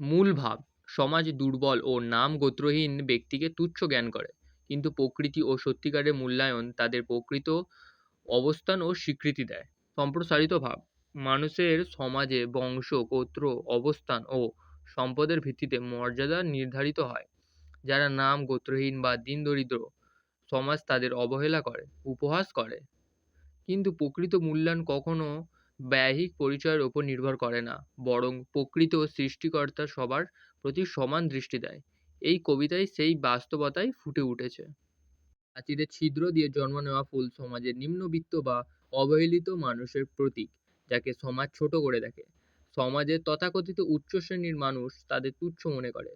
মূল ভাব, সমাজ দুর্বল ও নাম গোত্রহীন ব্যক্তিকে তুচ্ছ জ্ঞান করে। কিন্তু প্রকৃতি ও সত্যিকারের মূল্যায়ন তাদের প্রকৃত অবস্থান ও স্বীকৃতি দেয়। সম্প্রসারিত ভাব, মানুষের সমাজে বংশ, গোত্র, অবস্থান ও সম্পদের ভিত্তিতে মর্যাদা নির্ধারিত হয়, যারা নাম গোত্রহীন বা দিন দরিদ্র সমাজ তাদের অবহেলা করে, উপহাস করে। কিন্তু প্রকৃত মূল্যায়ন কখনো ব্যয়িক পরিচয়ের ওপর নির্ভর করে না, বরং প্রকৃত সৃষ্টিকর্তা সবার প্রতি সমান দৃষ্টি দেয়। এই কবিতায় সেই বাস্তবতাই ফুটে উঠেছে। প্রাচীরে ছিদ্র দিয়ে জন্ম নেওয়া ফুল সমাজের নিম্নবিত্ত বা অবহেলিত মানুষের প্রতীক, যাকে সমাজ ছোট করে দেখে। সমাজের তথাকথিত উচ্চ শ্রেণির মানুষ তাদের তুচ্ছ মনে করে,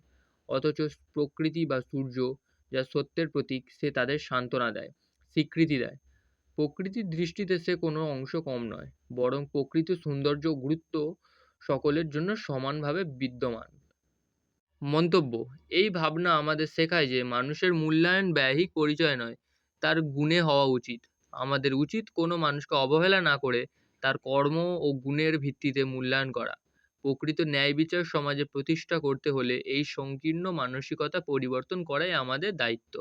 অথচ প্রকৃতি বা সূর্য যা সত্যের প্রতীক, সে তাদের সান্ত্বনা দেয়, স্বীকৃতি দেয়। প্রকৃতির দৃষ্টিতে সে কোনো অংশ কম নয়, বরং প্রকৃত সৌন্দর্য গুরুত্ব সকলের জন্য সমানভাবে বিদ্যমান। মন্তব্য, এই ভাবনা আমাদের শেখায় যে মানুষের মূল্যায়ন ব্যয়িক পরিচয় নয়, তার গুণে হওয়া উচিত। আমাদের উচিত কোনো মানুষকে অবহেলা না করে তার কর্ম ও গুণের ভিত্তিতে মূল্যায়ন করা। প্রকৃত ন্যায় বিচার সমাজে প্রতিষ্ঠা করতে হলে এই সংকীর্ণ মানসিকতা পরিবর্তন করাই আমাদের দায়িত্ব।